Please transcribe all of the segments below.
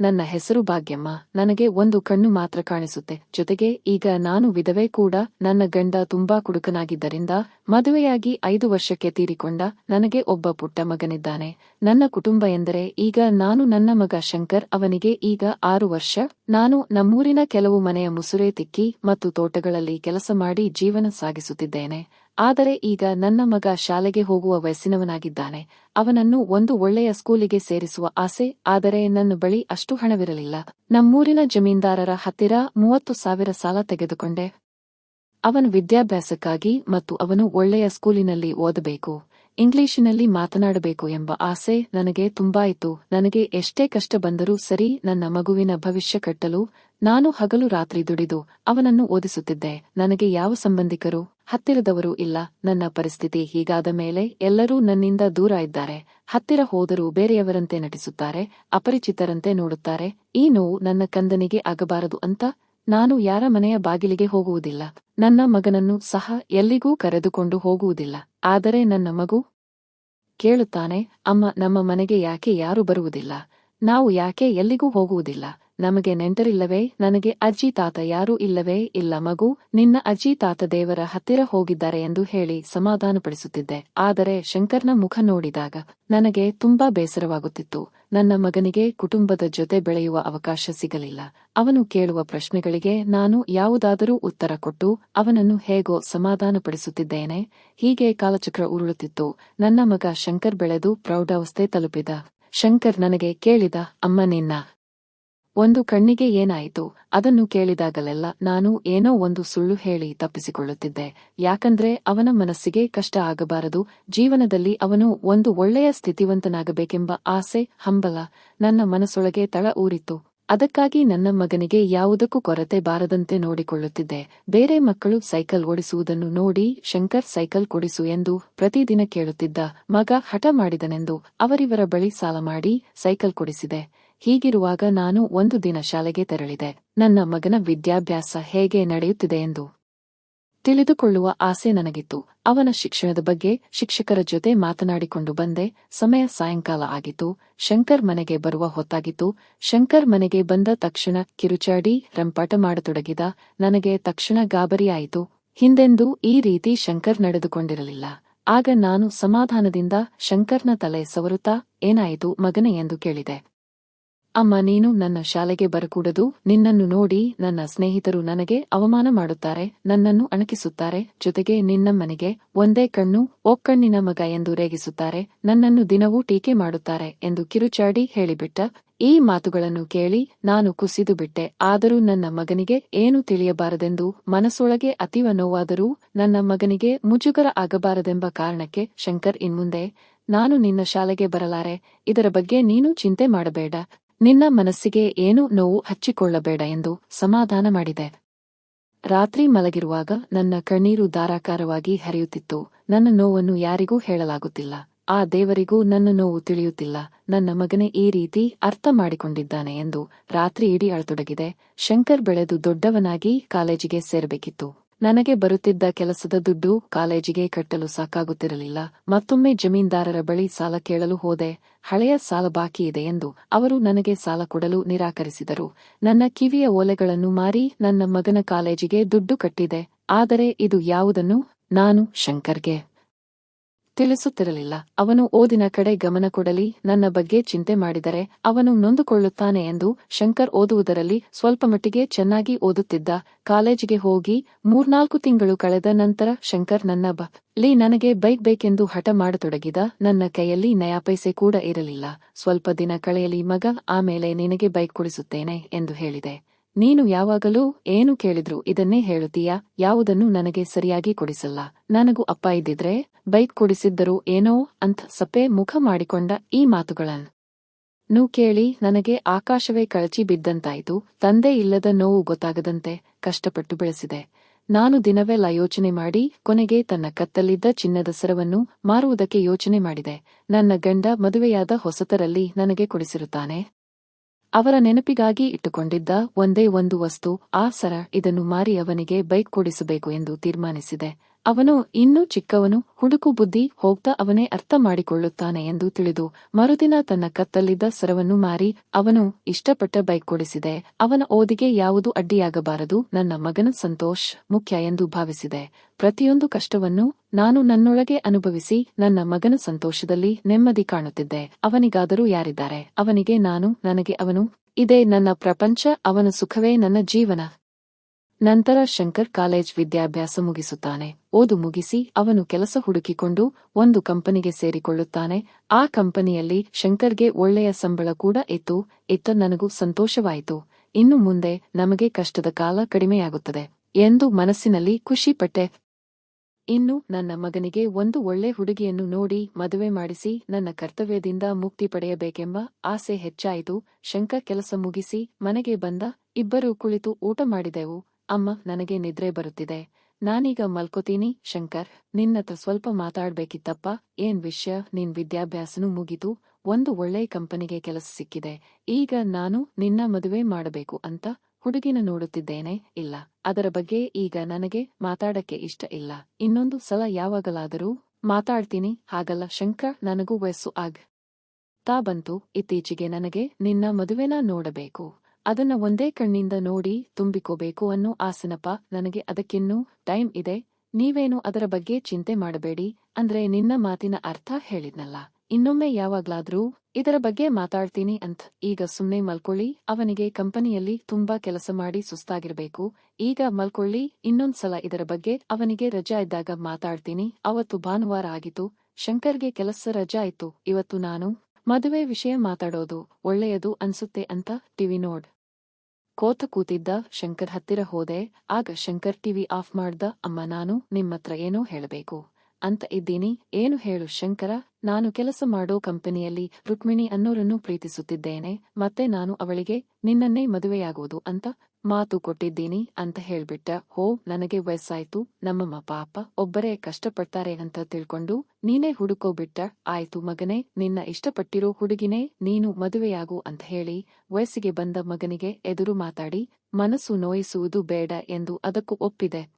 ನನ್ನ ಹೆಸರು ಭಾಗ್ಯಮ್ಮ. ನನಗೆ ಒಂದು ಕಣ್ಣು ಮಾತ್ರ ಕಾಣಿಸುತ್ತೆ. ಜೊತೆಗೆ ಈಗ ನಾನು ವಿಧವೆ ಕೂಡ. ನನ್ನ ಗಂಡ ತುಂಬಾ ಕುಡುಕನಾಗಿದ್ದರಿಂದ ಮದುವೆಯಾಗಿ ಐದು ವರ್ಷಕ್ಕೆ ತೀರಿಕೊಂಡ ನನಗೆ ಒಬ್ಬ ಪುಟ್ಟ ಮಗನಿದ್ದಾನೆ. ನನ್ನ ಕುಟುಂಬ ಎಂದರೆ ಈಗ ನಾನು ನನ್ನ ಮಗ ಶಂಕರ್ ಅವನಿಗೆ ಈಗ ಆರು ವರ್ಷ. ನಾನು ನಮ್ಮೂರಿನ ಕೆಲವು ಮನೆಯ ಮುಸುರೆ ತಿಕ್ಕಿ ಮತ್ತು ತೋಟಗಳಲ್ಲಿ ಕೆಲಸ ಮಾಡಿ ಜೀವನ ಸಾಗಿಸುತ್ತಿದ್ದೇನೆ. ಆದರೆ ಈಗ ನನ್ನ ಮಗ ಶಾಲೆಗೆ ಹೋಗುವ ವಯಸ್ಸಿನವನಾಗಿದ್ದಾನೆ. ಅವನನ್ನು ಒಂದು ಒಳ್ಳೆಯ ಸ್ಕೂಲಿಗೆ ಸೇರಿಸುವ ಆಸೆ, ಆದರೆ ನನ್ನ ಬಳಿ ಅಷ್ಟು ಹಣವಿರಲಿಲ್ಲ. ನಮ್ಮೂರಿನ ಜಮೀನ್ದಾರರ ಹತ್ತಿರ ಮೂವತ್ತು ಸಾವಿರ ಸಾಲ ತೆಗೆದುಕೊಂಡೆ. ಅವನ ವಿದ್ಯಾಭ್ಯಾಸಕ್ಕಾಗಿ ಮತ್ತು ಅವನು ಒಳ್ಳೆಯ ಸ್ಕೂಲಿನಲ್ಲಿ ಓದಬೇಕು. ಇಂಗ್ಲಿಶಿನಲ್ಲಿ ಮಾತನಾಡಬೇಕು ಎಂಬ ಆಸೆ ನನಗೆ ತುಂಬಾ ಇತ್ತು. ನನಗೆ ಎಷ್ಟೇ ಕಷ್ಟ ಬಂದರೂ ಸರಿ, ನನ್ನ ಮಗುವಿನ ಭವಿಷ್ಯ ಕಟ್ಟಲು ನಾನು ಹಗಲು ರಾತ್ರಿ ದುಡಿದು ಅವನನ್ನು ಓದಿಸುತ್ತಿದ್ದೆ. ನನಗೆ ಯಾವ ಸಂಬಂಧಿಕರು ಹತ್ತಿರದವರು ಇಲ್ಲ. ನನ್ನ ಪರಿಸ್ಥಿತಿ ಹೀಗಾದ ಮೇಲೆ ಎಲ್ಲರೂ ನನ್ನಿಂದ ದೂರ ಇದ್ದಾರೆ. ಹತ್ತಿರ ಹೋದರೂ ಬೇರೆಯವರಂತೆ ನಟಿಸುತ್ತಾರೆ, ಅಪರಿಚಿತರಂತೆ ನೋಡುತ್ತಾರೆ. ಈ ನೋವು ನನ್ನ ಕಂದನಿಗೆ ಆಗಬಾರದು ಅಂತ ನಾನು ಯಾರ ಮನೆಯ ಬಾಗಿಲಿಗೆ ಹೋಗುವುದಿಲ್ಲ. ನನ್ನ ಮಗನನ್ನು ಸಹ ಎಲ್ಲಿಗೂ ಕರೆದುಕೊಂಡು ಹೋಗುವುದಿಲ್ಲ. ಆದರೆ ನನ್ನ ಮಗು ಕೇಳುತ್ತಾನೆ, ಅಮ್ಮ, ನಮ್ಮ ಮನೆಗೆ ಯಾಕೆ ಯಾರು ಬರುವುದಿಲ್ಲ? ನಾವು ಯಾಕೆ ಎಲ್ಲಿಗೂ ಹೋಗುವುದಿಲ್ಲ? ನಮಗೆ ನೆಂಟರಿಲ್ಲವೇ? ನನಗೆ ಅಜ್ಜಿ ತಾತ ಯಾರೂ ಇಲ್ಲವೇ? ಇಲ್ಲ ಮಗು, ನಿನ್ನ ಅಜ್ಜಿ ತಾತ ದೇವರ ಹತ್ತಿರ ಹೋಗಿದ್ದಾರೆ ಎಂದು ಹೇಳಿ ಸಮಾಧಾನಪಡಿಸುತ್ತಿದ್ದೆ. ಆದರೆ ಶಂಕರ್ನ ಮುಖ ನೋಡಿದಾಗ ನನಗೆ ತುಂಬಾ ಬೇಸರವಾಗುತ್ತಿತ್ತು. ನನ್ನ ಮಗನಿಗೆ ಕುಟುಂಬದ ಜೊತೆ ಬೆಳೆಯುವ ಅವಕಾಶ ಸಿಗಲಿಲ್ಲ. ಅವನು ಕೇಳುವ ಪ್ರಶ್ನೆಗಳಿಗೆ ನಾನು ಯಾವುದಾದರೂ ಉತ್ತರ ಕೊಟ್ಟು ಅವನನ್ನು ಹೇಗೋ ಸಮಾಧಾನಪಡಿಸುತ್ತಿದ್ದೇನೆ. ಹೀಗೆ ಕಾಲಚಕ್ರ ಉರುಳುತ್ತಿತ್ತು. ನನ್ನ ಮಗ ಶಂಕರ್ ಬೆಳೆದು ಪ್ರೌಢಾವಸ್ಥೆ ತಲುಪಿದ. ಶಂಕರ್ ನನಗೆ ಕೇಳಿದ, ಅಮ್ಮ ನಿನ್ನ ಒಂದು ಕಣ್ಣಿಗೆ ಏನಾಯಿತು? ಅದನ್ನು ಕೇಳಿದಾಗಲೆಲ್ಲ ನಾನು ಏನೋ ಒಂದು ಸುಳ್ಳು ಹೇಳಿ ತಪ್ಪಿಸಿಕೊಳ್ಳುತ್ತಿದ್ದೆ. ಯಾಕಂದ್ರೆ ಅವನ ಮನಸ್ಸಿಗೆ ಕಷ್ಟ ಆಗಬಾರದು. ಜೀವನದಲ್ಲಿ ಅವನು ಒಂದು ಒಳ್ಳೆಯ ಸ್ಥಿತಿವಂತನಾಗಬೇಕೆಂಬ ಆಸೆ, ಹಂಬಲ ನನ್ನ ಮನಸ್ಸೊಳಗೆ ತಳ ಊರಿತ್ತು. ಅದಕ್ಕಾಗಿ ನನ್ನ ಮಗನಿಗೆ ಯಾವುದಕ್ಕೂ ಕೊರತೆ ಬಾರದಂತೆ ನೋಡಿಕೊಳ್ಳುತ್ತಿದ್ದೆ. ಬೇರೆ ಮಕ್ಕಳು ಸೈಕಲ್ ಓಡಿಸುವುದನ್ನು ನೋಡಿ ಶಂಕರ್ ಸೈಕಲ್ ಕೊಡಿಸು ಎಂದು ಪ್ರತಿದಿನ ಕೇಳುತ್ತಿದ್ದ ಮಗ ಹಠ ಮಾಡಿದನೆಂದು ಅವರಿವರ ಬಳಿ ಸಾಲ ಮಾಡಿ ಸೈಕಲ್ ಕೊಡಿಸಿದೆ. ಹೀಗಿರುವಾಗ ನಾನು ಒಂದು ದಿನ ಶಾಲೆಗೆ ತೆರಳಿದೆ. ನನ್ನ ಮಗನ ವಿದ್ಯಾಭ್ಯಾಸ ಹೇಗೆ ನಡೆಯುತ್ತಿದೆ ಎಂದು ತಿಳಿದುಕೊಳ್ಳುವ ಆಸೆ ನನಗಿತ್ತು. ಅವನ ಶಿಕ್ಷಣದ ಬಗ್ಗೆ ಶಿಕ್ಷಕರ ಜೊತೆ ಮಾತನಾಡಿಕೊಂಡು ಬಂದೆ. ಸಮಯ ಸಾಯಂಕಾಲ ಆಗಿತ್ತು. ಶಂಕರ್ ಮನೆಗೆ ಬರುವ ಹೊತ್ತಾಗಿತ್ತು. ಶಂಕರ್ ಮನೆಗೆ ಬಂದ ತಕ್ಷಣ ಕಿರುಚಾಡಿ ರಂಪಾಟ ಮಾಡತೊಡಗಿದ ನನಗೆ ತಕ್ಷಣ ಗಾಬರಿಯಾಯಿತು. ಹಿಂದೆಂದೂ ಈ ರೀತಿ ಶಂಕರ್ ನಡೆದುಕೊಂಡಿರಲಿಲ್ಲ. ಆಗ ನಾನು ಸಮಾಧಾನದಿಂದ ಶಂಕರ್ನ ತಲೆ ಸವರುತ್ತಾ, ಏನಾಯಿತು ಮಗನೇ ಎಂದು ಕೇಳಿದೆ. ಅಮ್ಮ, ನೀನು ನನ್ನ ಶಾಲೆಗೆ ಬರಕೂಡದು. ನಿನ್ನನ್ನು ನೋಡಿ ನನ್ನ ಸ್ನೇಹಿತರು ನನಗೆ ಅವಮಾನ ಮಾಡುತ್ತಾರೆ. ನನ್ನನ್ನು ಅಣಕಿಸುತ್ತಾರೆ. ಜೊತೆಗೆ ನಿನ್ನ ಮನೆಗೆ ಒಂದೇ ಕಣ್ಣು ಒಕ್ಕಣ್ಣಿನ ಮಗ ಎಂದು ರೇಗಿಸುತ್ತಾರೆ. ನನ್ನನ್ನು ದಿನವೂ ಟೀಕೆ ಮಾಡುತ್ತಾರೆ ಎಂದು ಕಿರುಚಾಡಿ ಹೇಳಿಬಿಟ್ಟ ಈ ಮಾತುಗಳನ್ನು ಕೇಳಿ ನಾನು ಕುಸಿದು ಬಿಟ್ಟೆ. ಆದರೂ ನನ್ನ ಮಗನಿಗೆ ಏನು ತಿಳಿಯಬಾರದೆಂದು ಮನಸ್ಸೊಳಗೆ ಅತೀವ ನೋವಾದರೂ ನನ್ನ ಮಗನಿಗೆ ಮುಜುಗರ ಆಗಬಾರದೆಂಬ ಕಾರಣಕ್ಕೆ ಶಂಕರ್ ಇನ್ಮುಂದೆ, ನಾನು ನಿನ್ನ ಶಾಲೆಗೆ ಬರಲಾರೆ. ಇದರ ಬಗ್ಗೆ ನೀನು ಚಿಂತೆ ಮಾಡಬೇಡ. ನಿನ್ನ ಮನಸ್ಸಿಗೆ ಏನು ನೋವು ಹಚ್ಚಿಕೊಳ್ಳಬೇಡ ಎಂದು ಸಮಾಧಾನ ಮಾಡಿದೆ. ರಾತ್ರಿ ಮಲಗಿರುವಾಗ ನನ್ನ ಕಣ್ಣೀರು ಧಾರಾಕಾರವಾಗಿ ಹರಿಯುತ್ತಿತ್ತು. ನನ್ನ ನೋವನ್ನು ಯಾರಿಗೂ ಹೇಳಲಾಗುತ್ತಿಲ್ಲ. ಆ ದೇವರಿಗೂ ನನ್ನ ನೋವು ತಿಳಿಯುತ್ತಿಲ್ಲ. ನನ್ನ ಮಗನೇ ಈ ರೀತಿ ಅರ್ಥ ಮಾಡಿಕೊಂಡಿದ್ದಾನೆ ಎಂದು ರಾತ್ರಿ ಇಡೀ ಅಳತೊಡಗಿದೆ. ಶಂಕರ್ ಬೆಳೆದು ದೊಡ್ಡವನಾಗಿ ಕಾಲೇಜಿಗೆ ಸೇರಬೇಕಿತ್ತು. ನನಗೆ ಬರುತ್ತಿದ್ದ ಕೆಲಸದ ದುಡ್ಡು ಕಾಲೇಜಿಗೆ ಕಟ್ಟಲು ಸಾಕಾಗುತ್ತಿರಲಿಲ್ಲ. ಮತ್ತೊಮ್ಮೆ ಜಮೀನ್ದಾರರ ಬಳಿ ಸಾಲ ಕೇಳಲು ಹೋದೆ. ಹಳೆಯ ಸಾಲ ಬಾಕಿ ಇದೆ ಎಂದು ಅವರು ನನಗೆ ಸಾಲ ಕೊಡಲು ನಿರಾಕರಿಸಿದರು. ನನ್ನ ಕಿವಿಯ ಓಲೆಗಳನ್ನು ಮಾರಿ ನನ್ನ ಮಗನ ಕಾಲೇಜಿಗೆ ದುಡ್ಡು ಕಟ್ಟಿದೆ. ಆದರೆ ಇದು ಯಾವುದನ್ನು? ನಾನು ಶಂಕರ್ಗೆ ತಿಳಿಸುತ್ತಿರಲಿಲ್ಲ. ಅವನು ಓದಿನ ಕಡೆ ಗಮನ ಕೊಡಲಿ, ನನ್ನ ಬಗ್ಗೆ ಚಿಂತೆ ಮಾಡಿದರೆ ಅವನು ನೊಂದುಕೊಳ್ಳುತ್ತಾನೆ ಎಂದು ಶಂಕರ್ ಓದುವುದರಲ್ಲಿ ಸ್ವಲ್ಪ ಮಟ್ಟಿಗೆ ಚೆನ್ನಾಗಿ ಓದುತ್ತಿದ್ದ. ಕಾಲೇಜಿಗೆ ಹೋಗಿ ಮೂರ್ನಾಲ್ಕು ತಿಂಗಳು ಕಳೆದ ನಂತರ ಶಂಕರ್, ನನ್ನ ಬ, ಲೀ, ನನಗೆ ಬೈಕ್ ಬೇಕೆಂದು ಹಠ ಮಾಡತೊಡಗಿದ. ನನ್ನ ಕೈಯಲ್ಲಿ ನಯಾಪೈಸೆ ಕೂಡ ಇರಲಿಲ್ಲ. ಸ್ವಲ್ಪ ದಿನ ಕಳೆಯಲಿ ಮಗ, ಆಮೇಲೆ ನಿನಗೆ ಬೈಕ್ ಕೊಡಿಸುತ್ತೇನೆ ಎಂದು ಹೇಳಿದೆ. ನೀನು ಯಾವಾಗಲೂ ಏನು ಕೇಳಿದ್ರು ಇದನ್ನೇ ಹೇಳುತ್ತೀಯಾ? ಯಾವುದನ್ನು ನನಗೆ ಸರಿಯಾಗಿ ಕೊಡಿಸಲ್ಲ. ನನಗೂ ಅಪ್ಪ ಇದ್ದಿದ್ರೆ ಬೈಕ್ ಕೊಡಿಸಿದ್ದರು ಏನೋ ಅಂತ ಸಪ್ಪೆ ಮುಖ ಮಾಡಿಕೊಂಡ ಈ ಮಾತುಗಳನ್ನು ನು ಕೇಳಿ ನನಗೆ ಆಕಾಶವೇ ಕಳಚಿ ಬಿದ್ದಂತಾಯಿತು. ತಂದೆ ಇಲ್ಲದ ನೋವು ಗೊತ್ತಾಗದಂತೆ ಕಷ್ಟಪಟ್ಟು ಬೆಳೆಸಿದೆ. ನಾನು ದಿನವೆಲ್ಲ ಯೋಚನೆ ಮಾಡಿ ಕೊನೆಗೆ ತನ್ನ ಕತ್ತಲಿದ್ದ ಚಿನ್ನದ ಸರವನ್ನು ಮಾರುವುದಕ್ಕೆ ಯೋಚನೆ ಮಾಡಿದೆ. ನನ್ನ ಗಂಡ ಮದುವೆಯಾದ ಹೊಸತರಲ್ಲಿ ನನಗೆ ಕೊಡಿಸಿರುತ್ತಾನೆ. ಅವರ ನೆನಪಿಗಾಗಿ ಇಟ್ಟುಕೊಂಡಿದ್ದ ಒಂದೇ ಒಂದು ವಸ್ತು, ಆ ಸರ ಇದನ್ನು ಮಾರಿ ಅವನಿಗೆ ಬೈಕ್ ಕೊಡಿಸಬೇಕು ಎಂದು ತೀರ್ಮಾನಿಸಿದೆ. ಅವನು ಇನ್ನೂ ಚಿಕ್ಕವನು, ಹುಡುಕು ಬುದ್ಧಿ ಹೋಗ್ತಾ ಅವನೇ ಅರ್ಥ ಮಾಡಿಕೊಳ್ಳುತ್ತಾನೆ ಎಂದು ತಿಳಿದು ಮರುದಿನ ತನ್ನ ಕತ್ತಲ್ಲಿದ್ದ ಸರವನ್ನು ಮಾರಿ ಅವನು ಇಷ್ಟಪಟ್ಟ ಬೈಕ್ ಕೊಡಿಸಿದೆ ಅವನ ಓದಿಗೆ ಯಾವುದು ಅಡ್ಡಿಯಾಗಬಾರದು, ನನ್ನ ಮಗನ ಸಂತೋಷ್ ಮುಖ್ಯ ಎಂದು ಭಾವಿಸಿದೆ. ಪ್ರತಿಯೊಂದು ಕಷ್ಟವನ್ನು ನಾನು ನನ್ನೊಳಗೆ ಅನುಭವಿಸಿ ನನ್ನ ಮಗನ ಸಂತೋಷದಲ್ಲಿ ನೆಮ್ಮದಿ ಕಾಣುತ್ತಿದ್ದೆ. ಅವನಿಗಾದರೂ ಯಾರಿದ್ದಾರೆ? ಅವನಿಗೆ ನಾನು, ನನಗೆ ಅವನು. ಇದೇ ನನ್ನ ಪ್ರಪಂಚ, ಅವನ ಸುಖವೇ ನನ್ನ ಜೀವನ. ನಂತರ ಶಂಕರ್ ಕಾಲೇಜ್ ವಿದ್ಯಾಭ್ಯಾಸ ಮುಗಿಸುತ್ತಾನೆ. ಓದು ಮುಗಿಸಿ ಅವನು ಕೆಲಸ ಹುಡುಕಿಕೊಂಡು ಒಂದು ಕಂಪನಿಗೆ ಸೇರಿಕೊಳ್ಳುತ್ತಾನೆ. ಆ ಕಂಪನಿಯಲ್ಲಿ ಶಂಕರ್ಗೆ ಒಳ್ಳೆಯ ಸಂಬಳ ಕೂಡ ಇತ್ತು. ಇತ್ತ ನನಗೂ ಸಂತೋಷವಾಯಿತು. ಇನ್ನು ಮುಂದೆ ನಮಗೆ ಕಷ್ಟದ ಕಾಲ ಕಡಿಮೆಯಾಗುತ್ತದೆ ಎಂದು ಮನಸ್ಸಿನಲ್ಲಿ ಖುಷಿಪಟ್ಟೆ. ಇನ್ನು ನನ್ನ ಮಗನಿಗೆ ಒಂದು ಒಳ್ಳೆ ಹುಡುಗಿಯನ್ನು ನೋಡಿ ಮದುವೆ ಮಾಡಿಸಿ ನನ್ನ ಕರ್ತವ್ಯದಿಂದ ಮುಕ್ತಿ ಪಡೆಯಬೇಕೆಂಬ ಆಸೆ ಹೆಚ್ಚಾಯಿತು. ಶಂಕರ್ ಕೆಲಸ ಮುಗಿಸಿ ಮನೆಗೆ ಬಂದ ಇಬ್ಬರೂ ಕುಳಿತು ಊಟ ಮಾಡಿದೆವು. ಅಮ್ಮ, ನನಗೆ ನಿದ್ರೆ ಬರುತ್ತಿದೆ. ನಾನೀಗ ಮಲ್ಕೋತೀನಿ, ಶಂಕರ್. ನಿನ್ನತ್ರ ಸ್ವಲ್ಪ ಮಾತಾಡ್ಬೇಕಿತ್ತಪ್ಪ. ಏನ್ ವಿಷಯ? ನಿನ್ ವಿದ್ಯಾಭ್ಯಾಸನೂ ಮುಗಿತು. ಒಂದು ಒಳ್ಳೆ ಕಂಪನಿಗೆ ಕೆಲಸ ಸಿಕ್ಕಿದೆ. ಈಗ ನಾನು ನಿನ್ನ ಮದುವೆ ಮಾಡಬೇಕು ಅಂತ ಹುಡುಗಿನ ನೋಡುತ್ತಿದ್ದೇನೆ. ಇಲ್ಲ. ಅದರ ಬಗ್ಗೆ ಈಗ ನನಗೆ ಮಾತಾಡಕ್ಕೆ ಇಷ್ಟ ಇಲ್ಲ. ಇನ್ನೊಂದು ಸಲ ಯಾವಾಗಲಾದರೂ ಮಾತಾಡ್ತೀನಿ. ಹಾಗಲ್ಲ, ಶಂಕರ್, ನನಗೂ ವಯಸ್ಸು ಆಗ್ ತಾ ಬಂತು. ಇತ್ತೀಚೆಗೆ ನನಗೆ ನಿನ್ನ ಮದುವೆನ ನೋಡಬೇಕು. ಅದನ್ನ ಒಂದೇ ಕಣ್ಣಿಂದ ನೋಡಿ ತುಂಬಿಕೋಬೇಕು ಅನ್ನೋ ಆಸನಪ್ಪ. ನನಗೆ ಅದಕ್ಕಿನ್ನೂ ಟೈಮ್ ಇದೆ. ನೀವೇನು ಅದರ ಬಗ್ಗೆ ಚಿಂತೆ ಮಾಡಬೇಡಿ. ಅಂದ್ರೆ ನಿನ್ನ ಮಾತಿನ ಅರ್ಥ ಹೇಳಿದ್ನಲ್ಲ. ಇನ್ನೊಮ್ಮೆ ಯಾವಾಗ್ಲಾದ್ರೂ ಇದರ ಬಗ್ಗೆ ಮಾತಾಡ್ತೀನಿ ಅಂತ. ಈಗ ಸುಮ್ನೆ ಮಲ್ಕೊಳ್ಳಿ. ಅವನಿಗೆ ಕಂಪನಿಯಲ್ಲಿ ತುಂಬಾ ಕೆಲಸ ಮಾಡಿ ಸುಸ್ತಾಗಿರ್ಬೇಕು. ಈಗ ಮಲ್ಕೊಳ್ಳಿ. ಇನ್ನೊಂದ್ಸಲ ಇದರ ಬಗ್ಗೆ ಅವನಿಗೆ ರಜಾ ಇದ್ದಾಗ ಮಾತಾಡ್ತೀನಿ. ಅವತ್ತು ಭಾನುವಾರ ಆಗಿತ್ತು. ಶಂಕರ್ಗೆ ಕೆಲಸ ರಜಾ ಇತ್ತು. ಇವತ್ತು ನಾನು ಮದುವೆ ವಿಷಯ ಮಾತಾಡೋದು ಒಳ್ಳೆಯದು ಅನ್ಸುತ್ತೆ ಅಂತ ಟಿವಿ ನೋಡ್. ಕೋತ ಕೂತಿದ್ದ ಶಂಕರ್ ಹತ್ತಿರ ಹೋದೆ, ಆಗ ಶಂಕರ್ ಟಿವಿ ಆಫ್ ಮಾಡ್ದ, ಅಮ್ಮ, ನಾನು ನಿಮ್ಮತ್ರ ಏನೋ ಹೇಳಬೇಕು. ಅಂತ ಇದ್ದೀನಿ. ಏನು ಹೇಳು ಶಂಕರ? ನಾನು ಕೆಲಸ ಮಾಡೋ ಕಂಪನಿಯಲ್ಲಿ ರುಕ್ಮಿಣಿ ಅನ್ನೋರನ್ನು ಪ್ರೀತಿಸುತ್ತಿದ್ದೇನೆ. ಮತ್ತೆ ನಾನು ಅವಳಿಗೆ, ನಿನ್ನನ್ನೇ ಮದುವೆಯಾಗುವುದು ಅಂತ ಮಾತು ಕೊಟ್ಟಿದ್ದೀನಿ ಅಂತ ಹೇಳ್ಬಿಟ್ಟ. ಹೋ, ನನಗೆ ವಯಸ್ಸಾಯ್ತು. ನಮ್ಮಮ್ಮ ಪಾಪ, ಒಬ್ಬರೇ ಕಷ್ಟಪಡ್ತಾರೆ ಅಂತ ತಿಳ್ಕೊಂಡು ನೀನೇ ಹುಡುಕೋಬಿಟ್ಟ. ಆಯ್ತು ಮಗನೇ, ನಿನ್ನ ಇಷ್ಟಪಟ್ಟಿರೋ ಹುಡುಗಿನೇ ನೀನು ಮದುವೆಯಾಗು ಅಂತ ಹೇಳಿ ವಯಸ್ಸಿಗೆ ಬಂದ ಮಗನಿಗೆ ಎದುರು ಮಾತಾಡಿ, ಮನಸ್ಸು ನೋಯಿಸುವುದು ಬೇಡ ಎಂದು ಅದಕ್ಕೂ ಒಪ್ಪಿದೆ.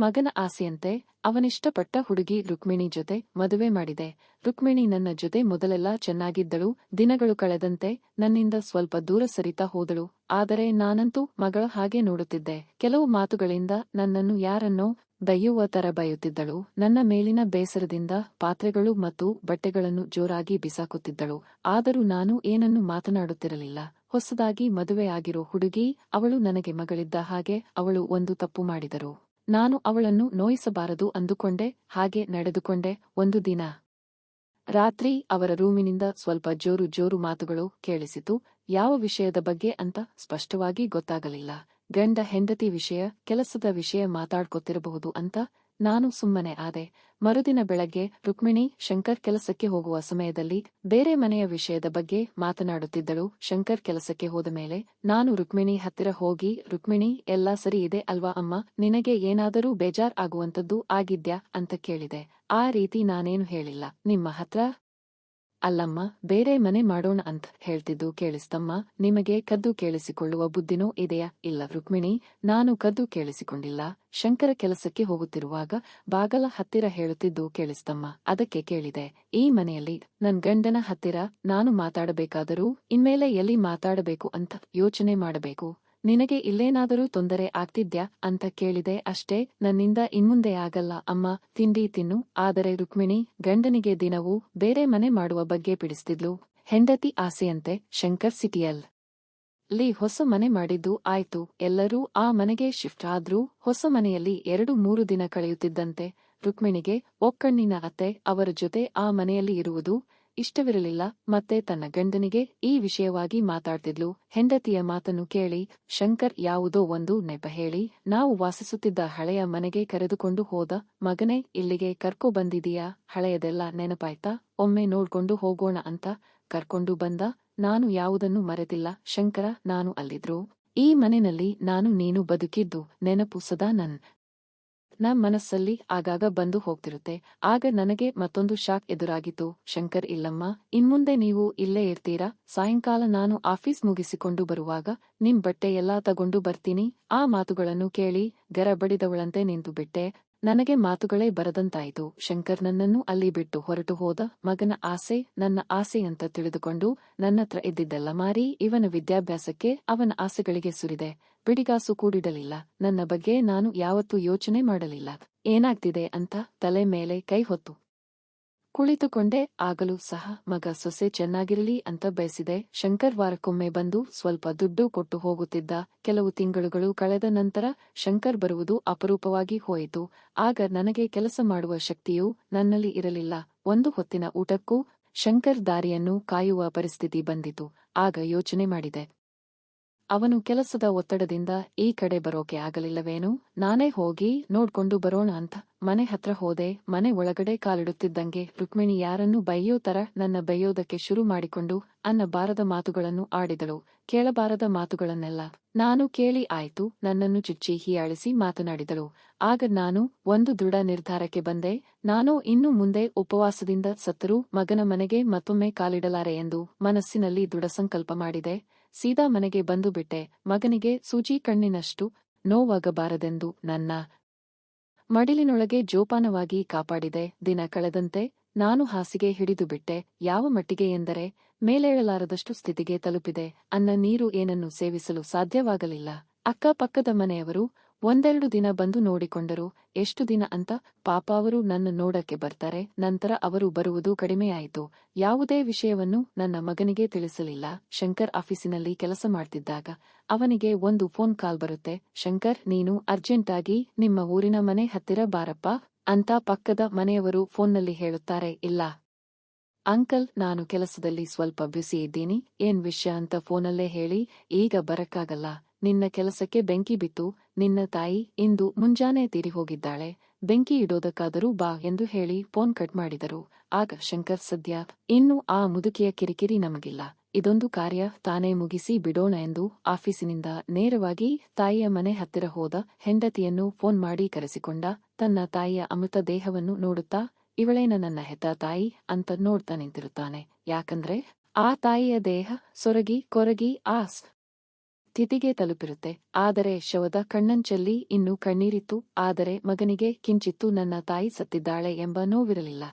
ಮಗನ ಆಸೆಯಂತೆ ಅವನಿಷ್ಟಪಟ್ಟ ಹುಡುಗಿ ರುಕ್ಮಿಣಿ ಜೊತೆ ಮದುವೆ ಮಾಡಿದೆ. ರುಕ್ಮಿಣಿ ನನ್ನ ಜೊತೆ ಮೊದಲೆಲ್ಲ ಚೆನ್ನಾಗಿದ್ದಳು, ದಿನಗಳು ಕಳೆದಂತೆ ನನ್ನಿಂದ ಸ್ವಲ್ಪ ದೂರ ಸರಿತಾ ಹೋದಳು. ಆದರೆ ನಾನಂತೂ ಮಗಳ ಹಾಗೆ ನೋಡುತ್ತಿದ್ದೆ. ಕೆಲವು ಮಾತುಗಳಿಂದ ನನ್ನನ್ನು ಯಾರನ್ನೋ ಬೈಯುವ ತರ ಬಯುತ್ತಿದ್ದಳು. ನನ್ನ ಮೇಲಿನ ಬೇಸರದಿಂದ ಪಾತ್ರೆಗಳು ಮತ್ತು ಬಟ್ಟೆಗಳನ್ನು ಜೋರಾಗಿ ಬಿಸಾಕುತ್ತಿದ್ದಳು. ಆದರೂ ನಾನು ಏನನ್ನು ಮಾತನಾಡುತ್ತಿರಲಿಲ್ಲ. ಹೊಸದಾಗಿ ಮದುವೆಯಾಗಿರೋ ಹುಡುಗಿ ಅವಳು ನನಗೆ ಮಗಳಿದ್ದ ಹಾಗೆ ಅವಳು ಒಂದು ತಪ್ಪು ಮಾಡಿದರು. ನಾನು ಅವಳನ್ನು ನೋಯಿಸಬಾರದು ಅಂದುಕೊಂಡೆ, ಹಾಗೆ ನಡೆದುಕೊಂಡೆ ಒಂದು ದಿನ. ರಾತ್ರಿ ಅವರ ರೂಮಿನಿಂದ ಸ್ವಲ್ಪ ಜೋರು ಜೋರು ಮಾತುಗಳು ಕೇಳಿಸಿತು, ಯಾವ ವಿಷಯದ ಬಗ್ಗೆ ಅಂತ ಸ್ಪಷ್ಟವಾಗಿ ಗೊತ್ತಾಗಲಿಲ್ಲ. ಗಂಡ ಹೆಂಡತಿ ವಿಷಯ, ಕೆಲಸದ ವಿಷಯ ಮಾತಾಡ್ಕೊತಿರಬಹುದು ಅಂತ ನಾನು ಸುಮ್ಮನೆ ಆದೆ. ಮರುದಿನ ಬೆಳಗ್ಗೆ ರುಕ್ಮಿಣಿ ಶಂಕರ್ ಕೆಲಸಕ್ಕೆ ಹೋಗುವ ಸಮಯದಲ್ಲಿ ಬೇರೆ ಮನೆಯ ವಿಷಯದ ಬಗ್ಗೆ ಮಾತನಾಡುತ್ತಿದ್ದಳು. ಶಂಕರ್ ಕೆಲಸಕ್ಕೆ ಹೋದ ಮೇಲೆ, ನಾನು ರುಕ್ಮಿಣಿ ಹತ್ತಿರ ಹೋಗಿ, ರುಕ್ಮಿಣಿ, ಎಲ್ಲಾ ಸರಿ ಇದೆ ಅಲ್ವಾ ಅಮ್ಮ? ನಿನಗೆ ಏನಾದರೂ ಬೇಜಾರ್ ಆಗುವಂತದ್ದು ಆಗಿದ್ಯಾ? ಅಂತ ಕೇಳಿದೆ. ಆ ರೀತಿ ನಾನೇನು ಹೇಳಿಲ್ಲ. ನಿಮ್ಮ ಹತ್ರ ಅಲ್ಲಮ್ಮ, ಬೇರೆ ಮನೆ ಮಾಡೋಣ ಅಂತ ಹೇಳ್ತಿದ್ದು ಕೇಳಿಸ್ತಮ್ಮ, ನಿಮಗೆ ಕದ್ದು ಕೇಳಿಸಿಕೊಳ್ಳುವ ಬುದ್ಧಿನೋ ಇದೆಯಾ? ಇಲ್ಲ ರುಕ್ಮಿಣಿ, ನಾನು ಕದ್ದು ಕೇಳಿಸಿಕೊಂಡಿಲ್ಲ. ಶಂಕರ ಕೆಲಸಕ್ಕೆ ಹೋಗುತ್ತಿರುವಾಗ ಬಾಗಲ ಹತ್ತಿರ ಹೇಳುತ್ತಿದ್ದು ಕೇಳಿಸ್ತಮ್ಮ, ಅದಕ್ಕೆ ಕೇಳಿದೆ, ಈ ಮನೆಯಲ್ಲಿ ನನ್ ಗಂಡನ ಹತ್ತಿರ ನಾನು ಮಾತಾಡಬೇಕಾದರೂ ಇನ್ಮೇಲೆ ಎಲ್ಲಿ ಮಾತಾಡಬೇಕು ಅಂತ ಯೋಚನೆ ಮಾಡಬೇಕು? ನಿನಗೆ ಇಲ್ಲೇನಾದರೂ ತೊಂದರೆ ಆಗ್ತಿದ್ಯಾ? ಅಂತ ಕೇಳಿದೆ ಅಷ್ಟೇ. ನನ್ನಿಂದ ಇನ್ಮುಂದೆ ಆಗಲ್ಲ ಅಮ್ಮ. ತಿಂಡಿ ತಿನ್ನು. ಆದರೆ ರುಕ್ಮಿಣಿ ಗಂಡನಿಗೆ ದಿನವೂ ಬೇರೆ ಮನೆ ಮಾಡುವ ಬಗ್ಗೆ ಬಿಡಿಸ್ತಿದ್ಲು. ಹೆಂಡತಿ ಆಸೆಯಂತೆ ಶಂಕರ್ ಸಿಟಿಯಲ್. ಲಿ ಹೊಸ ಮನೆ ಮಾಡಿದ್ದು ಆಯ್ತು. ಎಲ್ಲರೂ ಆ ಮನೆಗೆ ಶಿಫ್ಟ್ ಆದ್ರೂ ಹೊಸ ಮನೆಯಲ್ಲಿ ಎರಡು ಮೂರು ದಿನ ಕಳೆಯುತ್ತಿದ್ದಂತೆ ರುಕ್ಮಿಣಿಗೆ ಒಕ್ಕಣ್ಣಿನ ಅತ್ತೆ ಅವರ ಜೊತೆ ಆ ಮನೆಯಲ್ಲಿ ಇರುವುದು ಇಷ್ಟವಿರಲಿಲ್ಲ, ಮತ್ತೆ ತನ್ನ ಗಂಡನಿಗೆ ಈ ವಿಷಯವಾಗಿ ಮಾತಾಡ್ತಿದ್ಲು. ಹೆಂಡತಿಯ ಮಾತನ್ನು ಕೇಳಿ, ಶಂಕರ್, ಯಾವುದೋ ಒಂದು ನೆಪ ಹೇಳಿ, ನಾವು ವಾಸಿಸುತ್ತಿದ್ದ ಹಳೆಯ ಮನೆಗೆ ಕರೆದುಕೊಂಡು ಹೋದ ಮಗನೇ ಇಲ್ಲಿಗೆ ಕರ್ಕೊ ಬಂದಿದೀಯಾ? ಹಳೆಯದೆಲ್ಲ ನೆನಪಾಯ್ತಾ? ಒಮ್ಮೆ ನೋಡ್ಕೊಂಡು ಹೋಗೋಣ ಅಂತ ಕರ್ಕೊಂಡು ಬಂದ, ನಾನು ಯಾವುದನ್ನು ಮರೆತಿಲ್ಲ. ಶಂಕರ, ನಾನು ಅಲ್ಲಿದ್ರು. ಈ ಮನೆಯಲ್ಲಿ ನಾನು ನೀನು ಬದುಕಿದ್ದು ನೆನಪು ಸದಾ ನನ್ ನ ಮನಸ್ಸಲ್ಲಿ ಆಗಾಗ ಬಂದು ಹೋಗ್ತಿರುತ್ತೆ. ಆಗ ನನಗೆ ಮತ್ತೊಂದು ಶಾಕ್ ಎದುರಾಗಿತ್ತು. ಶಂಕರ್, ಇಲ್ಲಮ್ಮ, ಇನ್ಮುಂದೆ ನೀವು ಇಲ್ಲೇ ಇರ್ತೀರಾ? ಸಾಯಂಕಾಲ ನಾನು ಆಫೀಸ್ ಮುಗಿಸಿಕೊಂಡು ಬರುವಾಗ ನಿಮ್ ಬಟ್ಟೆ ಎಲ್ಲಾ ತಗೊಂಡು ಬರ್ತೀನಿ. ಆ ಮಾತುಗಳನ್ನು ಕೇಳಿ ಗರಬಡಿದವಳಂತೆ ನಿಂತು ಬಿಟ್ಟೆ ನನಗೆ ಮಾತುಗಳೇ ಬರದಂತಾಯಿತು. ಶಂಕರ್ ನನ್ನನ್ನು ಅಲ್ಲಿ ಬಿಟ್ಟು ಹೊರಟು ಹೋದ ಮಗನ ಆಸೆ ನನ್ನ ಆಸೆ ಅಂತ ತಿಳಿದುಕೊಂಡು ನನ್ನತ್ರ ಇದ್ದಿದ್ದೆಲ್ಲ ಮಾರಿ ಇವನ ವಿದ್ಯಾಭ್ಯಾಸಕ್ಕೆ ಅವನ ಆಸೆಗಳಿಗೆ ಸುರಿದೆ. ಬಿಡಿಗಾಸು ಕೂಡಿಡಲಿಲ್ಲ. ನನ್ನ ಬಗ್ಗೆ ನಾನು ಯಾವತ್ತೂ ಯೋಚನೆ ಮಾಡಲಿಲ್ಲ. ಏನಾಗ್ತಿದೆ ಅಂತ ತಲೆ ಮೇಲೆ ಕೈ ಹೊತ್ತು. ಕುಳಿತುಕೊಂಡೆ ಆಗಲೂ ಸಹ ಮಗ ಸೊಸೆ ಚೆನ್ನಾಗಿರಲಿ ಅಂತ ಬಯಸಿದೆ. ಶಂಕರ್ ವಾರಕ್ಕೊಮ್ಮೆ ಬಂದು ಸ್ವಲ್ಪ ದುಡ್ಡು ಕೊಟ್ಟು ಹೋಗುತ್ತಿದ್ದ ಕೆಲವು ತಿಂಗಳುಗಳು ಕಳೆದ ನಂತರ ಶಂಕರ್ ಬರುವುದು ಅಪರೂಪವಾಗಿ ಹೋಯಿತು. ಆಗ ನನಗೆ ಕೆಲಸ ಮಾಡುವ ಶಕ್ತಿಯೂ ನನ್ನಲ್ಲಿ ಇರಲಿಲ್ಲ. ಒಂದು ಹೊತ್ತಿನ ಊಟಕ್ಕೂ ಶಂಕರ್ ದಾರಿಯನ್ನು ಕಾಯುವ ಪರಿಸ್ಥಿತಿ ಬಂದಿತು. ಆಗ ಯೋಚನೆ ಮಾಡಿದೆ. ಅವನು ಕೆಲಸದ ಒತ್ತಡದಿಂದ ಈ ಕಡೆ ಬರೋಕೆ ಆಗಲಿಲ್ಲವೇನು? ನಾನೇ ಹೋಗಿ ನೋಡ್ಕೊಂಡು ಬರೋಣ ಅಂತ ಮನೆ ಹತ್ರ ಹೋದೆ, ಮನೆ ಒಳಗಡೆ ಕಾಲಿಡುತ್ತಿದ್ದಂಗೆ ರುಕ್ಮಿಣಿ ಯಾರನ್ನು ಬೈಯೋ ತರ ನನ್ನ ಬೈಯೋದಕ್ಕೆ ಶುರು ಮಾಡಿಕೊಂಡು ಅನ್ನ ಬಾರದ ಮಾತುಗಳನ್ನು ಆಡಿದಳು. ಕೇಳಬಾರದ ಮಾತುಗಳನ್ನೆಲ್ಲ ನಾನು ಕೇಳಿ ಆಯ್ತು, ನನ್ನನ್ನು ಚುಚ್ಚಿ ಹೀಯಾಳಿಸಿ ಮಾತನಾಡಿದಳು. ಆಗ ನಾನು ಒಂದು ದೃಢ ನಿರ್ಧಾರಕ್ಕೆ ಬಂದೆ, ನಾನು ಇನ್ನು ಮುಂದೆ ಉಪವಾಸದಿಂದ ಸತ್ತರೂ ಮಗನ ಮನೆಗೆ ಮತ್ತೊಮ್ಮೆ ಕಾಲಿಡಲಾರೆ ಎಂದು ಮನಸ್ಸಿನಲ್ಲಿ ದೃಢ ಸಂಕಲ್ಪ ಮಾಡಿದೆ. ಸೀದಾ ಮನೆಗೆ ಬಂದು ಬಿಟ್ಟೆ, ಮಗನಿಗೆ ಸೂಜಿ ಕಣ್ಣಿನಷ್ಟು ನೋವಾಗಬಾರದೆಂದು ನನ್ನ ಮಡಿಲಿನೊಳಗೆ ಜೋಪಾನವಾಗಿ ಕಾಪಾಡಿದೆ. ದಿನ ಕಳೆದಂತೆ ನಾನು ಹಾಸಿಗೆ ಹಿಡಿದು ಬಿಟ್ಟೆ. ಯಾವ ಮಟ್ಟಿಗೆ ಎಂದರೆ, ಮೇಲೇಳಲಾರದಷ್ಟು ಸ್ಥಿತಿಗೆ ತಲುಪಿದೆ. ಅನ್ನ ನೀರು ಏನನ್ನು ಸೇವಿಸಲು ಸಾಧ್ಯವಾಗಲಿಲ್ಲ. ಅಕ್ಕಪಕ್ಕದ ಮನೆಯವರು ಒಂದೆರಡು ದಿನ ಬಂದು ನೋಡಿಕೊಂಡರು. ಎಷ್ಟು ದಿನ ಅಂತ ಪಾಪ ಅವರು ನನ್ನ ನೋಡಕ್ಕೆ ಬರ್ತಾರೆ, ನಂತರ ಅವರು ಬರುವುದು ಕಡಿಮೆಯಾಯಿತು. ಯಾವುದೇ ವಿಷಯವನ್ನು ನನ್ನ ಮಗನಿಗೆ ತಿಳಿಸಲಿಲ್ಲ. ಶಂಕರ್ ಆಫೀಸಿನಲ್ಲಿ ಕೆಲಸ ಮಾಡ್ತಿದ್ದಾಗ ಅವನಿಗೆ ಒಂದು ಫೋನ್ ಕಾಲ್ ಬರುತ್ತೆ. ಶಂಕರ್, ನೀನು ಅರ್ಜೆಂಟಾಗಿ ನಿಮ್ಮ ಊರಿನ ಮನೆ ಹತ್ತಿರ ಬಾರಪ್ಪ ಅಂತ ಪಕ್ಕದ ಮನೆಯವರು ಫೋನ್ನಲ್ಲಿ ಹೇಳುತ್ತಾರೆ. ಇಲ್ಲ. ಅಂಕಲ್, ನಾನು ಕೆಲಸದಲ್ಲಿ ಸ್ವಲ್ಪ ಬ್ಯುಸಿ ಇದ್ದೀನಿ. ಏನ್ ವಿಷಯ ಅಂತ ಫೋನಲ್ಲೇ ಹೇಳಿ. ಈಗ ಬರಕ್ಕಾಗಲ್ಲ. ನಿನ್ನ ಕೆಲಸಕ್ಕೆ ಬೆಂಕಿ ಬಿತ್ತು, ನಿನ್ನ ತಾಯಿ ಇಂದು ಮುಂಜಾನೆ ತೀರಿ ಹೋಗಿದ್ದಾಳೆ, ಬೆಂಕಿ ಇಡೋದಕ್ಕಾದರೂ ಬಾ ಎಂದು ಹೇಳಿ ಫೋನ್ ಕಟ್ ಮಾಡಿದರು. ಆಗ ಶಂಕರ್, ಸದ್ಯ ಇನ್ನು ಆ ಮುದುಕಿಯ ಕಿರಿಕಿರಿ ನಮಗಿಲ್ಲ. ಇದೊಂದು ಕಾರ್ಯ, ತಾನೇ ಮುಗಿಸಿ ಬಿಡೋಣ ಎಂದು ಆಫೀಸಿನಿಂದ ನೇರವಾಗಿ ತಾಯಿಯ ಮನೆ ಹತ್ತಿರ ಹೋದ ಹೆಂಡತಿಯನ್ನು ಫೋನ್ ಮಾಡಿ ಕರೆಸಿಕೊಂಡ, ತನ್ನ ತಾಯಿಯ ಅಮೃತ ದೇಹವನ್ನು ನೋಡುತ್ತಾ, ಇವಳೇನ ನನ್ನ ಹೆತ್ತ ತಾಯಿ? ಅಂತ ನೋಡ್ತಾ ನಿಂತಿರುತ್ತಾನೆ. ಯಾಕಂದ್ರೆ ಆ ತಾಯಿಯ ದೇಹ ಸೊರಗಿ ಕೊರಗಿ, ಆಸ್ ಸ್ಥಿತಿಗೆ ತಲುಪಿರುತ್ತೆ. ಆದರೆ ಶವದ ಕಣ್ಣಂಚಲ್ಲಿ ಇನ್ನೂ ಕಣ್ಣೀರಿತ್ತು. ಆದರೆ ಮಗನಿಗೆ ಕಿಂಚಿತ್ತು ನನ್ನ ತಾಯಿ ಸತ್ತಿದ್ದಾಳೆ ಎಂಬ ನೋವಿರಲಿಲ್ಲ.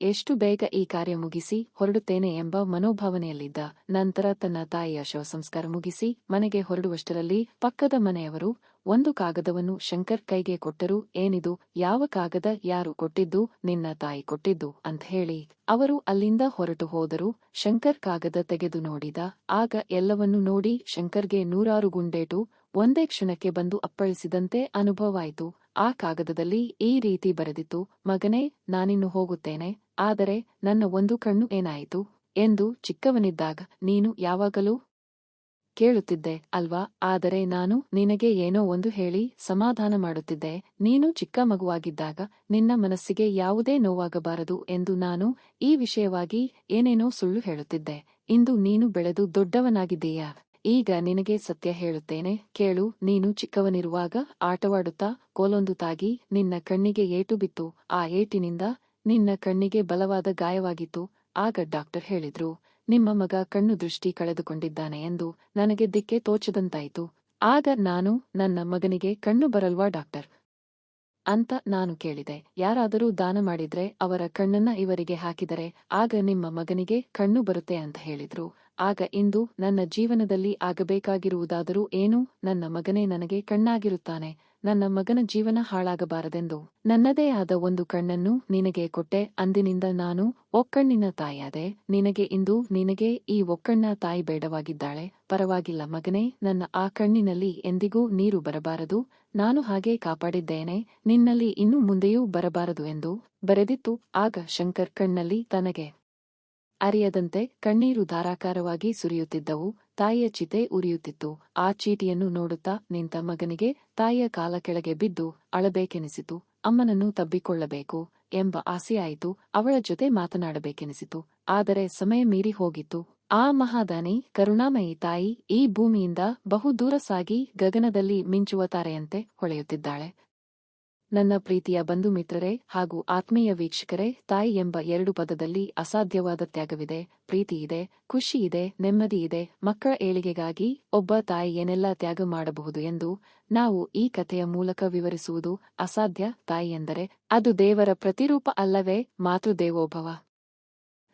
ಎಷ್ಟು ಬೇಗ ಈ ಕಾರ್ಯ ಮುಗಿಸಿ ಹೊರಡುತ್ತೇನೆ ಎಂಬ ಮನೋಭಾವನೆಯಲ್ಲಿದ್ದ ನಂತರ ತನ್ನ ತಾಯಿಯ ಶವ ಸಂಸ್ಕಾರ ಮುಗಿಸಿ ಮನೆಗೆ ಹೊರಡುವಷ್ಟರಲ್ಲಿ ಪಕ್ಕದ ಮನೆಯವರು ಒಂದು ಕಾಗದವನ್ನು ಶಂಕರ್ ಕೈಗೆ ಕೊಟ್ಟರು, ಏನಿದು, ಯಾವ ಕಾಗದ ಯಾರು ಕೊಟ್ಟಿದ್ದು, ನಿನ್ನ ತಾಯಿ ಕೊಟ್ಟಿದ್ದು ಅಂತ ಹೇಳಿ. ಅವರು ಅಲ್ಲಿಂದ ಹೊರಟು ಹೋದರು. ಶಂಕರ್ ಕಾಗದ ತೆಗೆದು ನೋಡಿದ. ಆಗ ಎಲ್ಲವನ್ನೂ ನೋಡಿ ಶಂಕರ್ಗೆ ನೂರಾರು ಗುಂಡೇಟು, ಒಂದೇ ಕ್ಷಣಕ್ಕೆ ಬಂದು ಅಪ್ಪಳಿಸಿದಂತೆ ಅನುಭವವಾಯಿತು. ಆ ಕಾಗದದಲ್ಲಿ ಈ ರೀತಿ ಬರೆದಿತ್ತು, ಮಗನೇ, ನಾನಿನ್ನು ಹೋಗುತ್ತೇನೆ, ಆದರೆ ನನ್ನ ಒಂದು ಕಣ್ಣು ಏನಾಯಿತು? ಎಂದು ಚಿಕ್ಕವನಿದ್ದಾಗ, ನೀನು ಯಾವಾಗಲೂ ಕೇಳುತ್ತಿದ್ದೆ, ಅಲ್ವಾ? ಆದರೆ ನಾನು ನಿನಗೆ ಏನೋ ಒಂದು ಹೇಳಿ ಸಮಾಧಾನ ಮಾಡುತ್ತಿದ್ದೆ. ನೀನು ಚಿಕ್ಕ ಮಗುವಾಗಿದ್ದಾಗ ನಿನ್ನ ಮನಸ್ಸಿಗೆ ಯಾವುದೇ ನೋವಾಗಬಾರದು ಎಂದು ನಾನು ಈ ವಿಷಯವಾಗಿ ಏನೇನೋ ಸುಳ್ಳು ಹೇಳುತ್ತಿದ್ದೆ. ಇಂದು ನೀನು ಬೆಳೆದು ದೊಡ್ಡವನಾಗಿದ್ದೀಯಾ? ಈಗ ನಿನಗೆ ಸತ್ಯ ಹೇಳುತ್ತೇನೆ. ಕೇಳು, ನೀನು ಚಿಕ್ಕವನಿರುವಾಗ ಆಟವಾಡುತ್ತಾ ಕೋಲೊಂದು ತಾಗಿ ನಿನ್ನ ಕಣ್ಣಿಗೆ ಏಟು ಬಿತ್ತು. ಆ ಏಟಿನಿಂದ ನಿನ್ನ ಕಣ್ಣಿಗೆ ಬಲವಾದ ಗಾಯವಾಗಿತ್ತು. ಆಗ ಡಾಕ್ಟರ್ ಹೇಳಿದ್ರು ನಿಮ್ಮ ಮಗ ಕಣ್ಣು ದೃಷ್ಟಿ ಕಳೆದುಕೊಂಡಿದ್ದಾನೆ ಎಂದು ನನಗೆ ದಿಕ್ಕೆ ತೋಚದಂತಾಯಿತು. ಆಗ ನಾನು ನನ್ನ ಮಗನಿಗೆ ಕಣ್ಣು ಬರಲ್ವಾ, ಡಾಕ್ಟರ್? ಅಂತ ನಾನು ಕೇಳಿದೆ. ಯಾರಾದರೂ ದಾನ ಮಾಡಿದ್ರೆ ಅವರ ಕಣ್ಣನ್ನ ಇವರಿಗೆ ಹಾಕಿದರೆ ಆಗ ನಿಮ್ಮ ಮಗನಿಗೆ ಕಣ್ಣು ಬರುತ್ತೆ ಅಂತ ಹೇಳಿದ್ರು. ಆಗ ಇಂದು ನನ್ನ ಜೀವನದಲ್ಲಿ ಆಗಬೇಕಾಗಿರುವುದಾದರೂ ಏನು ನನ್ನ ಮಗನೇ ನನಗೆ ಕಣ್ಣಾಗಿರುತ್ತಾನೆ. ನನ್ನ ಮಗನ ಜೀವನ ಹಾಳಾಗಬಾರದೆಂದು. ನನ್ನದೇ ಆದ ಒಂದು ಕಣ್ಣನ್ನು ನಿನಗೆ ಕೊಟ್ಟೆ, ಅಂದಿನಿಂದ ನಾನು ಒಕ್ಕಣ್ಣಿನ ತಾಯಿಯಾದೆ. ನಿನಗೆ ಇಂದು ನಿನಗೆ ಈ ಒಕ್ಕಣ್ಣ ತಾಯಿ ಬೇಡವಾಗಿದ್ದಾಳೆ. ಪರವಾಗಿಲ್ಲ ಮಗನೇ, ನನ್ನ ಆ ಕಣ್ಣಿನಲ್ಲಿ ಎಂದಿಗೂ ನೀರು ಬರಬಾರದು. ನಾನು ಹಾಗೆ ಕಾಪಾಡಿದ್ದೇನೆ, ನಿನ್ನಲ್ಲಿ ಇನ್ನು ಮುಂದೆಯೂ ಬರಬಾರದು ಎಂದು ಬರೆದಿತ್ತು. ಆಗ ಶಂಕರ್ ಕಣ್ಣಲ್ಲಿ ತನಗೆ ಅರಿಯದಂತೆ ಕಣ್ಣೀರು ಧಾರಾಕಾರವಾಗಿ ಸುರಿಯುತ್ತಿದ್ದವು. ತಾಯಿಯ ಚಿತೆ ಉರಿಯುತ್ತಿತ್ತು. ಆ ಚೀಟಿಯನ್ನು ನೋಡುತ್ತಾ ನಿಂತ ಮಗನಿಗೆ, ತಾಯಿಯ ಕಾಲ ಕೆಳಗೆ ಬಿದ್ದು ಅಳಬೇಕೆನಿಸಿತು. ಅಮ್ಮನನ್ನು ತಬ್ಬಿಕೊಳ್ಳಬೇಕು ಎಂಬ ಆಸೆಯಾಯಿತು. ಅವಳ ಜೊತೆ ಮಾತನಾಡಬೇಕೆನಿಸಿತು. ಆದರೆ ಸಮಯ ಮೀರಿ ಹೋಗಿತ್ತು. ಆ ಮಹಾದಾನಿ, ಕರುಣಾಮಯಿ ತಾಯಿ ಈ ಭೂಮಿಯಿಂದ ಬಹು ದೂರ ಸಾಗಿ ಗಗನದಲ್ಲಿ ಮಿಂಚುವ ತಾರೆಯಂತೆ ಹೊಳೆಯುತ್ತಿದ್ದಾಳೆ. ನನ್ನ ಪ್ರೀತಿಯ ಬಂಧು ಮಿತ್ರರೇ ಹಾಗೂ ಆತ್ಮೀಯ ವೀಕ್ಷಕರೇ, ತಾಯಿ ಎಂಬ ಎರಡು ಪದದಲ್ಲಿ ಅಸಾಧ್ಯವಾದ ತ್ಯಾಗವಿದೆ, ಪ್ರೀತಿ ಇದೆ, ಖುಷಿ ಇದೆ, ನೆಮ್ಮದಿ ಇದೆ, ಮಕ್ಕಳ ಏಳಿಗೆಗಾಗಿ ಒಬ್ಬ ತಾಯಿ ಏನೆಲ್ಲ ತ್ಯಾಗ ಮಾಡಬಹುದು ಎಂದು ನಾವು ಈ ಕಥೆಯ ಮೂಲಕ ವಿವರಿಸುವುದು ಅಸಾಧ್ಯ, ತಾಯಿ ಎಂದರೆ, ಅದು ದೇವರ ಪ್ರತಿರೂಪ ಅಲ್ಲವೇ ಮಾತೃದೇವೋಭವ.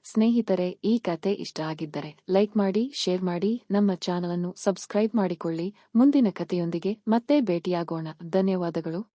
ಸ್ನೇಹಿತರೆ, ಈ ಕತೆ ಇಷ್ಟ ಆಗಿದ್ದರೆ ಲೈಕ್ ಮಾಡಿ, ಶೇರ್ ಮಾಡಿ, ನಮ್ಮ ಚಾನಲ್ ಅನ್ನು ಸಬ್ಸ್ಕ್ರೈಬ್ ಮಾಡಿಕೊಳ್ಳಿ. ಮುಂದಿನ ಕಥೆಯೊಂದಿಗೆ ಮತ್ತೆ ಭೇಟಿಯಾಗೋಣ. ಧನ್ಯವಾದಗಳು.